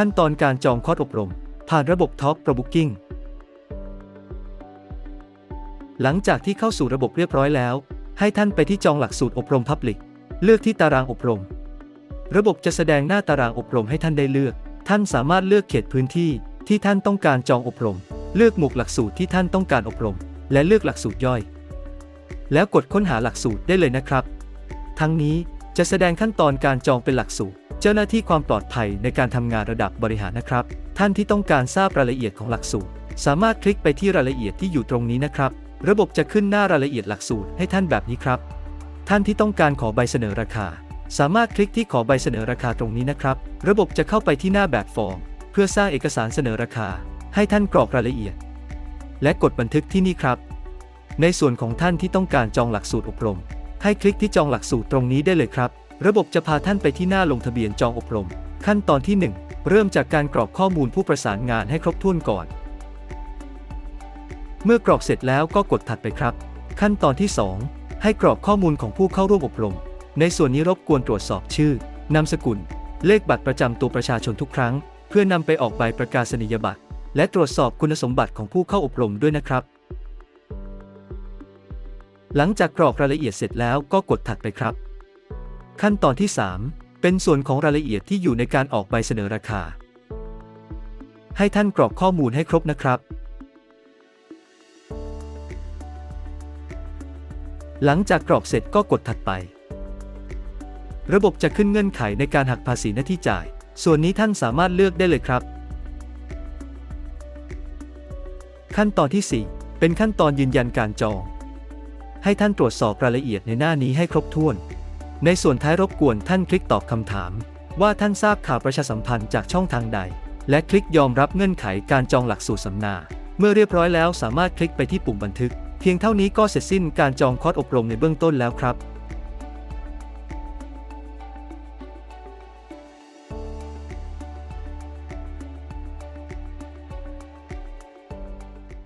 ขั้นตอนการจองคอร์สอบรม ผ่านระบบ Talk Pro Booking หลังจากที่เข้าสู่ระบบเรียบร้อยแล้ว ให้ท่านไปที่จองหลักสูตรอบรม Public เลือกที่ตารางอบรม ระบบจะแสดงหน้าตารางอบรมให้ท่านได้เลือก ท่านสามารถเลือกเขตพื้นที่ที่ท่านต้องการจองอบรม เลือกหมวดหลักสูตรที่ท่านต้องการอบรม และเลือกหลักสูตรย่อย แล้วกดค้นหาหลักสูตรได้เลยนะครับ ทั้งนี้ จะแสดงขั้นตอนการจองเป็นหลักสูตร เจ้าหน้าที่ความปลอดภัยในการทำงานระดับบริหารนะครับ ท่านที่ต้องการทราบรายละเอียดของหลักสูตร สามารถคลิกไปที่รายละเอียดที่อยู่ตรงนี้นะครับ ระบบจะขึ้นหน้ารายละเอียดหลักสูตรให้ท่านแบบนี้ครับ ท่านที่ต้องการขอใบเสนอราคา สามารถคลิกที่ขอใบเสนอราคาตรงนี้นะครับ ระบบจะเข้าไปที่หน้าแบบฟอร์ม เพื่อสร้างเอกสารเสนอราคา ให้ท่านกรอกรายละเอียด และกดบันทึกที่นี่ครับ ในส่วนของท่านที่ต้องการจองหลักสูตรอบรม ให้คลิกที่จองหลักสูตรตรงนี้ได้เลยครับ ระบบจะพาท่านไปที่หน้าลงทะเบียนจองอบรม ขั้นตอนที่ 1 เริ่มจากการกรอกข้อมูลผู้ประสานงานให้ครบถ้วนก่อน เมื่อกรอกเสร็จแล้วก็กดถัดไปครับ ขั้นตอนที่ 2 ให้กรอกข้อมูลของผู้เข้าร่วมอบรม ในส่วนนี้รบกวนตรวจสอบชื่อ นามสกุล เลขบัตรประจำตัวประชาชนทุกครั้ง เพื่อนำไปออกใบประกาศนียบัตร และตรวจสอบคุณสมบัติของผู้เข้าอบรมด้วยนะครับ หลังจากกรอกรายละเอียดเสร็จแล้วก็กดถัดไปครับ ขั้นตอนที่ 3 เป็นส่วนของรายละเอียดที่อยู่ในการออกใบเสนอราคา ให้ท่านกรอกข้อมูลให้ครบนะครับ หลังจากกรอกเสร็จก็กดถัดไป ระบบจะขึ้นเงื่อนไขในการหักภาษีหน้าที่จ่าย ส่วนนี้ท่านสามารถเลือกได้เลยครับ ขั้นตอนที่ 4 เป็นขั้นตอนยืนยันการจอง ให้ท่านตรวจสอบรายละเอียดในหน้านี้ให้ครบถ้วน ในส่วนท้ายรบกวนท่านคลิกตอบคำถาม ว่าท่านทราบข่าวประชาสัมพันธ์จากช่องทางใด และคลิกยอมรับเงื่อนไขการจองหลักสูตรสัมมนา เมื่อเรียบร้อยแล้วสามารถคลิกไปที่ปุ่มบันทึก เพียงเท่านี้ก็เสร็จสิ้นการจองคอร์สอบรมในเบื้องต้นแล้วครับ